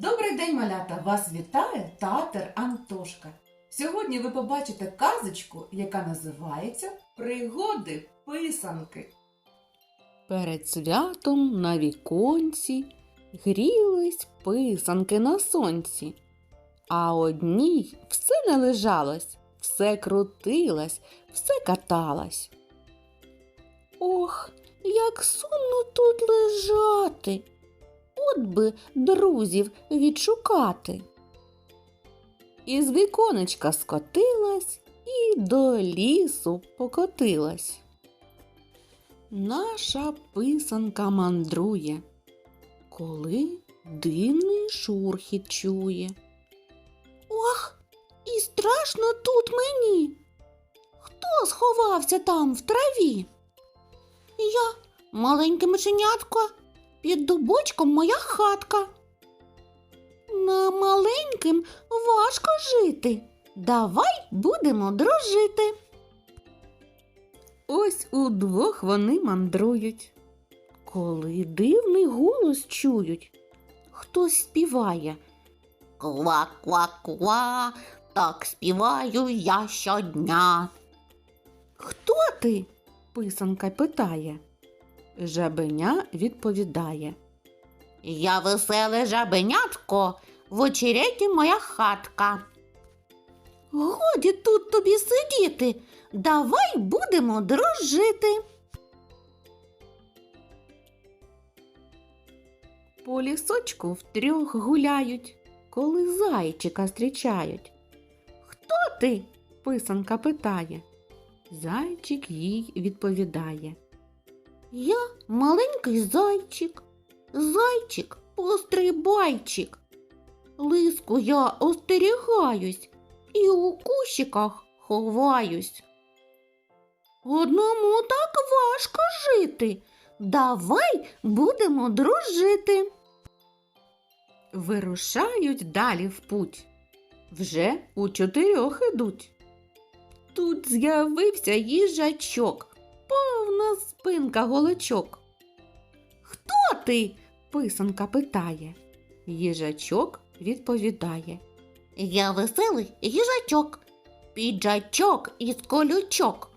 Добрий день, малята! Вас вітає татер Антошка. Сьогодні ви побачите казочку, яка називається Пригоди писанки. Перед святом на віконці грілись писанки на сонці, а одній все не лежалось, все крутилось, все каталось. Ох, як сумно тут лежати. От би друзів відшукати. Із віконечка скотилась і до лісу покотилась. Наша писанка мандрує, коли дивний шурхіт чує. Ох, і страшно тут мені. Хто сховався там в траві? Я, маленьке мишенятко, під дубочком моя хатка. На маленьким важко жити. Давай будемо дружити. Ось удвох вони мандрують. Коли дивний голос чують, хтось співає. Ква-ква-ква, так співаю я щодня. Хто ти? писанка питає. Жабеня відповідає. Я веселе жабенятко, в очереті моя хатка. Годі тут тобі сидіти. Давай будемо дружити. По лісочку втрьох гуляють, коли зайчика зустрічають. Хто ти? писанка питає. Зайчик їй відповідає. Я маленький зайчик, зайчик пострибайчик. Лиску я остерігаюсь і у кущиках ховаюсь. Одному так важко жити. Давай будемо дружити. Вирушають далі в путь. Вже у чотирьох ідуть. Тут з'явився їжачок, повна спинка голочок. Хто ти? писанка питає. Їжачок відповідає. Я веселий їжачок, піджачок із колючок.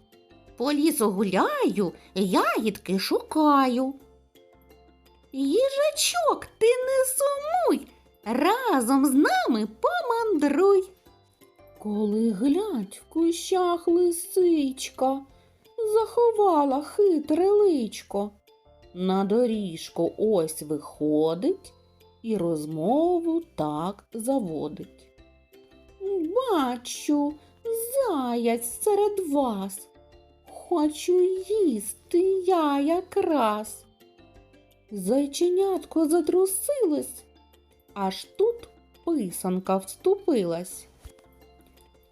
По лісу гуляю, ягідки шукаю. Їжачок, ти не сумуй, разом з нами помандруй. Коли глядь в кущах лисичка, заховала хитре личко. На доріжку ось виходить і розмову так заводить. Бачу, заяць серед вас. Хочу їсти я якраз. Зайченятко затрусилось, аж тут писанка вступилась.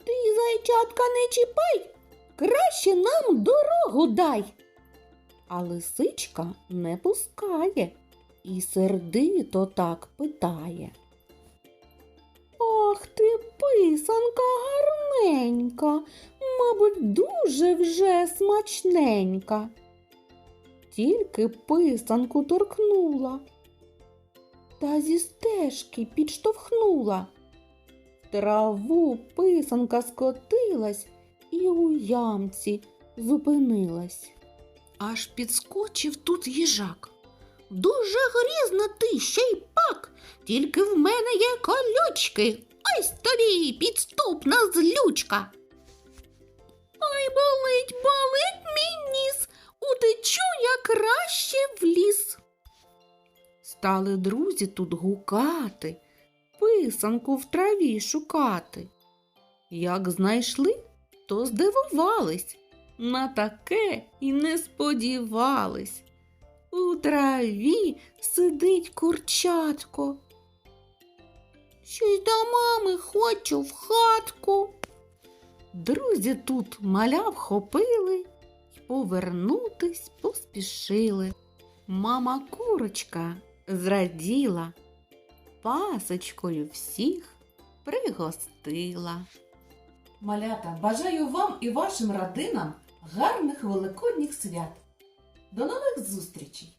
Ти, зайчатка, не чіпай, краще нам дорогу дай. А лисичка не пускає і сердито так питає. Ах ти, писанка гарненька, мабуть, дуже вже смачненька. Тільки писанку торкнула, та зі стежки підштовхнула. Траву писанка скотилась і у ямці зупинилась. Аж підскочив тут їжак. Дуже грізна ти ще й пак, тільки в мене є колючки. Ось тобі підступна злючка. Ой, болить, болить мій ніс, утечу я краще в ліс. Стали друзі тут гукати, писанку в траві шукати. Як знайшли, то здивувались, на таке і не сподівались. У траві сидить курчатко. Щось до мами хочу в хатку. Друзі тут маля вхопили й повернутись поспішили. Мама курочка зраділа, пасочкою всіх пригостила. Малята, бажаю вам і вашим родинам гарних великодніх свят. До нових зустрічей!